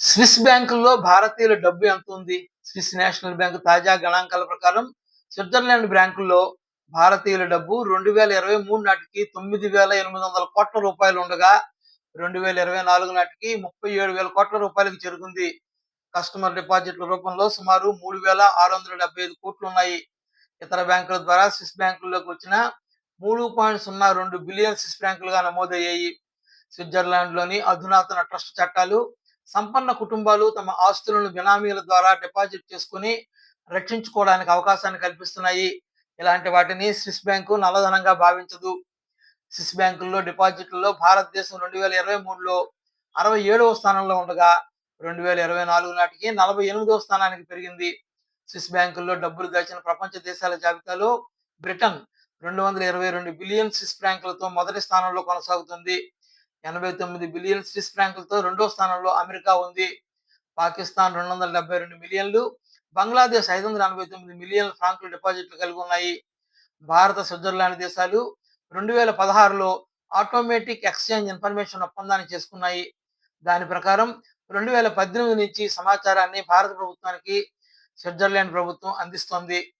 Swiss బ్యాంకుల్లో భారతీయుల డబ్బు ఎంత ఉంది స్విస్ నేషనల్ బ్యాంకు తాజా గణాంకాల ప్రకారం స్విట్జర్లాండ్ బ్యాంకుల్లో భారతీయుల డబ్బు రెండు వేల ఇరవై మూడు నాటికి తొమ్మిది వేల ఎనిమిది వందల కోట్ల రూపాయలు ఉండగా రెండు వేల ఇరవై నాలుగు నాటికి ముప్పై ఏడు వేల కోట్ల రూపాయలకు చేరుకుంది. కస్టమర్ డిపాజిట్ల రూపంలో సుమారు మూడు వేల ఆరు వందల డెబ్బై ఐదు కోట్లు ఉన్నాయి. ఇతర బ్యాంకుల ద్వారా స్విస్ బ్యాంకుల్లోకి వచ్చిన మూడు పాయింట్ సున్నా రెండు బిలియన్ స్విస్ బ్యాంకులుగా నమోదయ్యాయి. స్విట్జర్లాండ్లోని అధునాతన ట్రస్ట్ చట్టాలు సంపన్న కుటుంబాలు తమ ఆస్తులను బినామీల ద్వారా డిపాజిట్ చేసుకుని రక్షించుకోవడానికి అవకాశాన్ని కల్పిస్తున్నాయి. ఇలాంటి వాటిని స్విస్ బ్యాంకు నల్లధనంగా భావించదు. స్విస్ బ్యాంకుల్లో డిపాజిట్లలో భారతదేశం రెండు వేల ఇరవై మూడులో అరవై ఏడవ స్థానంలో ఉండగా రెండు వేల ఇరవై నాలుగు నాటికి నలభై ఎనిమిదవ స్థానానికి పెరిగింది. స్విస్ బ్యాంకుల్లో డబ్బులు దాచిన ప్రపంచ దేశాల జాబితాలో బ్రిటన్ రెండు వందల ఇరవై రెండు బిలియన్ స్విస్ బ్యాంకులతో మొదటి స్థానంలో కొనసాగుతుంది. ఎనభై తొమ్మిది బిలియన్ స్విస్ ఫ్రాంకులతో రెండో స్థానంలో అమెరికా ఉంది. పాకిస్తాన్ రెండు వందల డెబ్బై రెండు మిలియన్లు. బంగ్లాదేశ్ ఐదు వందల ఎనభై తొమ్మిది మిలియన్ల ఫ్రాంకులు డిపాజిట్లు కలిగి ఉన్నాయి. భారత స్విట్జర్లాండ్ దేశాలు రెండు వేల పదహారులో ఆటోమేటిక్ ఎక్స్చేంజ్ ఇన్ఫర్మేషన్ ఒప్పందాన్ని చేసుకున్నాయి. దాని ప్రకారం రెండు వేల పద్దెనిమిది నుంచి సమాచారాన్ని భారత ప్రభుత్వానికి స్విట్జర్లాండ్ ప్రభుత్వం అందిస్తోంది.